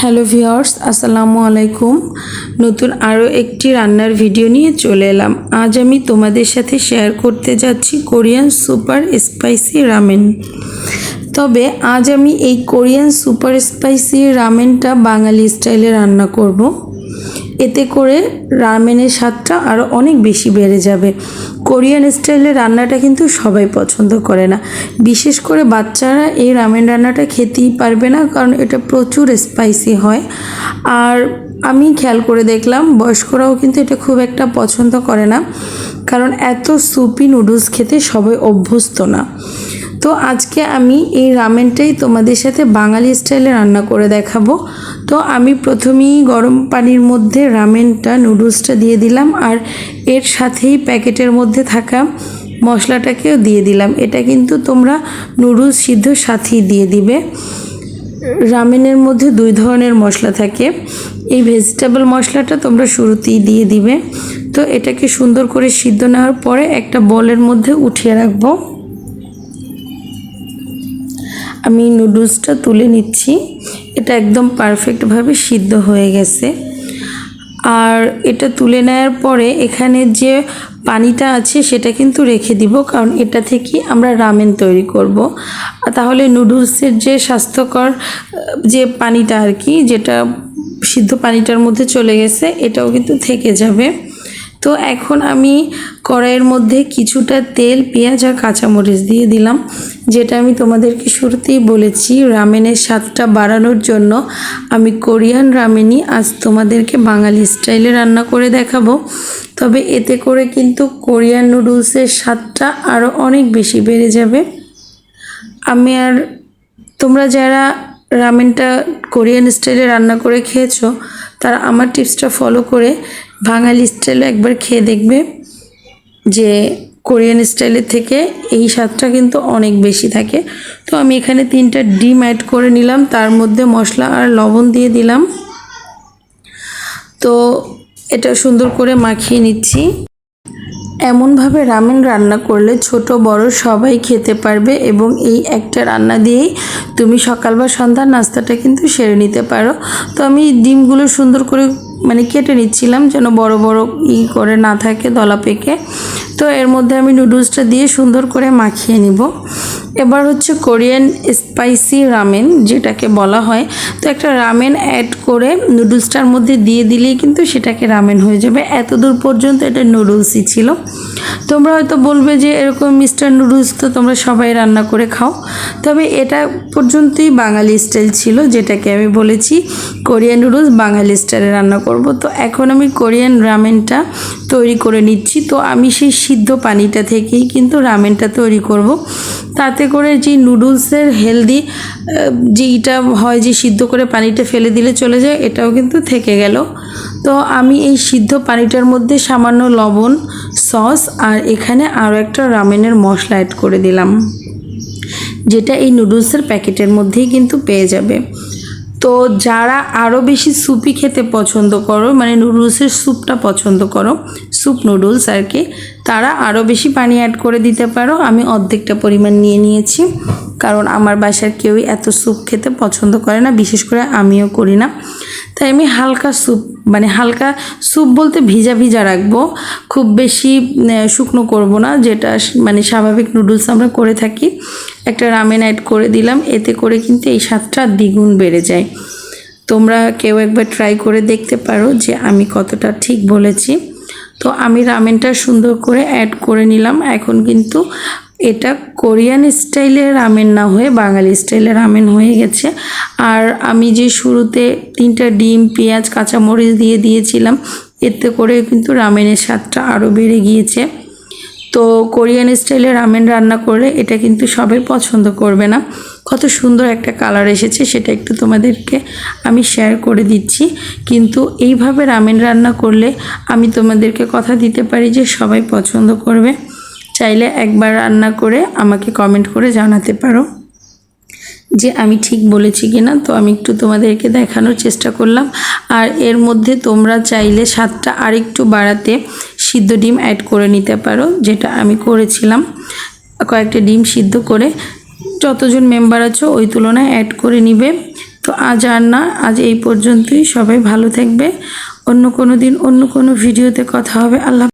Hello viewers আসসালামু আলাইকুম। নতুন আরও একটি রান্নার ভিডিও নিয়ে চলে এলাম। আজ আমি তোমাদের সাথে শেয়ার করতে যাচ্ছি কোরিয়ান সুপার স্পাইসি রামেন। তবে আজ আমি এই কোরিয়ান সুপার স্পাইসি রামেনটা বাঙালি স্টাইলে রান্না করব। এতে করে রামেনের স্বাদটা আরও অনেক বেশি বেড়ে যাবে। কোরিয়ান স্টাইলের রান্নাটা কিন্তু সবাই পছন্দ করে না। বিশেষ করে বাচ্চারা এই রামেন রান্নাটা খেতেই পারবে না, কারণ এটা প্রচুর স্পাইসি হয়। আর আমি খেয়াল করে দেখলাম, বয়স্করাও কিন্তু এটা খুব একটা পছন্দ করে না, কারণ এত সুপি নুডলস খেতে সবাই অভ্যস্ত না। তো আজকে আমি এই রামেনটাই তোমাদের সাথে বাঙালি স্টাইলে রান্না করে দেখাবো। তো আমি প্রথমেই গরম পানির মধ্যে রামেনটা নুডলসটা দিয়ে দিলাম আর এর সাথেই প্যাকেটের মধ্যে থাকা মশলাটাকেও দিয়ে দিলাম। এটা কিন্তু তোমরা নুডলস সিদ্ধ সাথেই দিয়ে দিবে। রামেনের মধ্যে দুই ধরনের মশলা থাকে। এই ভেজিটেবল মশলাটা তোমরা শুরুতেই দিয়ে দিবে। তো এটাকে সুন্দর করে সিদ্ধ নেওয়ার পরে একটা বলের মধ্যে উঠিয়ে রাখব। আমি নুডলসটা তুলে নিচ্ছি। এটা একদম পারফেক্টভাবে সিদ্ধ হয়ে গেছে। আর এটা তুলে নেওয়ার পরে এখানে যে পানিটা আছে সেটা কিন্তু রেখে দিব, কারণ এটা থেকে আমরা রামেন তৈরি করব। তাহলে নুডলসের যে স্বাস্থ্যকর, যে পানিটা আর কি, যেটা সিদ্ধ পানিটার মধ্যে চলে গেছে, এটাও কিন্তু থেকে যাবে। তো এখন আমি কড়াইয়ের মধ্যে কিছুটা তেল, পেঁয়াজ আর কাঁচামরিচ দিয়ে দিলাম, যেটা আমি তোমাদেরকে শুরুতেই বলেছি রামেনের স্বাদটা বাড়ানোর জন্য। আমি কোরিয়ান রামেনই আজ তোমাদেরকে বাঙালি স্টাইলে রান্না করে দেখাবো। তবে এতে করে কিন্তু কোরিয়ান নুডলসের স্বাদটা আরও অনেক বেশি বেড়ে যাবে। আমি আর তোমরা যারা রামেনটা কোরিয়ান স্টাইলে রান্না করে খেয়েছো, তারা আমার টিপসটা ফলো করে বাঙালি স্টাইলে একবার খেয়ে দেখবে যে কোরিয়ান স্টাইলের থেকে এই স্বাদটা কিন্তু অনেক বেশি থাকে। তো আমি এখানে তিনটা ডিম অ্যাড করে নিলাম, তার মধ্যে মশলা আর লবণ দিয়ে দিলাম। তো এটা সুন্দর করে মাখিয়ে নিচ্ছি। এমনভাবে রামেন রান্না করলে ছোট, বড় সবাই খেতে পারবে এবং এই একটা রান্না দিয়েই তুমি সকাল বা সন্ধ্যার নাস্তাটা কিন্তু সেরে নিতে পারো। তো আমি ডিমগুলো সুন্দর করে মানে কেটে নিচ্ছিলাম যেন বড় বড় ই করে না থাকে, দলা পেকে। তো এর মধ্যে আমি নুডলসটা দিয়ে সুন্দর করে মাখিয়ে নিব। এবার হচ্ছে কোরিয়ান স্পাইসি রামেন, যেটাকে বলা হয়। তো একটা রামেন অ্যাড করে নুডলসটার মধ্যে দিয়ে দিলেই কিন্তু সেটাকে রামেন হয়ে যাবে। এত দূর পর্যন্ত এটা নুডলসই ছিল। তোমরা হয়তো বলবে যে এরকম মিস্টার নুডলস তো তোমরা সবাই রান্না করে খাও। তবে এটা পর্যন্তই বাঙালি স্টাইল ছিল, যেটাকে আমি বলেছি কোরিয়ান নুডলস বাঙালি স্টাইলে রান্না করব। তো এখন আমি কোরিয়ান রামেনটা তৈরি করে নিচ্ছি। তো আমি সেই সিদ্ধ পানিটা থেকেই কিন্তু রামেনটা তৈরি করব। তাতে করে যে নুডলসের হেলদি যেইটা হয় যে সিদ্ধ করে পানিটা ফেলে দিলে চলে যায়, এটাও কিন্তু থেকে গেল। তো আমি এই সিদ্ধ পানিটার মধ্যে সামান্য লবণ, সস আর এখানে আরও একটা রামেনের মশলা অ্যাড করে দিলাম, যেটা এই নুডলসের প্যাকেটের মধ্যেই কিন্তু পেয়ে যাবে। তো যারা আরও বেশি সুপি খেতে পছন্দ করো মানে নুডলসের স্যুপটা পছন্দ করো স্যুপ নুডলস আর কি তারা আরও বেশি পানি অ্যাড করে দিতে পারো। আমি অর্ধেকটা পরিমাণ নিয়ে নিয়েছি। কারণ আমার বাসার কেউই এত স্যুপ খেতে পছন্দ করে না, বিশেষ করে আমিও করি না। তাই আমি হালকা স্যুপ মানে হালকা স্যুপ বলতে ভিজা ভিজা রাখব। খুব বেশি শুকনো করব না, যেটা মানে স্বাভাবিক নুডলস আমরা করে থাকি। একটা রামেন অ্যাড করে দিলাম, এতে করে কিন্তু এই স্বাদটা দ্বিগুণ বেড়ে যায়। তোমরা কেউ একবার ট্রাই করে দেখতে পারো যে আমি কতটা ঠিক বলেছি। তো আমি রামেনটা সুন্দর করে অ্যাড করে নিলাম। এখন কিন্তু এটা কোরিয়ান স্টাইলে রামেন না হয়ে বাঙালি স্টাইলে রামেন হয়ে গেছে। আর আমি যে শুরুতে তিনটা ডিম, পেঁয়াজ, কাঁচামরিচ দিয়ে দিয়েছিলাম, এতে করে কিন্তু রামেনের স্বাদটা আরও বেড়ে গিয়েছে। তো কোরিয়ান স্টাইলে রামেন রান্না করলে এটা কিন্তু সবাই পছন্দ করবে না। কত সুন্দর একটা কালার এসেছে, সেটা একটু তোমাদেরকে আমি শেয়ার করে দিচ্ছি। কিন্তু এইভাবে রামেন রান্না করলে আমি তোমাদেরকে কথা দিতে পারি যে সবাই পছন্দ করবে। চাইলে একবার রান্না করে আমাকে কমেন্ট করে জানাতে পারো। যে আমি ঠিক বলেছি কি না তো আমি একটু তোমাদেরকে দেখানোর চেষ্টা করলাম। আর এর মধ্যে তোমরা চাইলে স্বাদটা আরেকটু বাড়াতে সিদ্ধ ডিম অ্যাড করে নিতে পারো, যেটা আমি করেছিলাম। কয়েকটা ডিম সিদ্ধ করে যতজন মেম্বার আছো ওই তুলনায় অ্যাড করে নিবে। তো আজ আর না, আজ এই পর্যন্তই। সবাই ভালো থাকবে। অন্য কোনো দিন, অন্য কোনো ভিডিওতে কথা হবে। আল্লাহ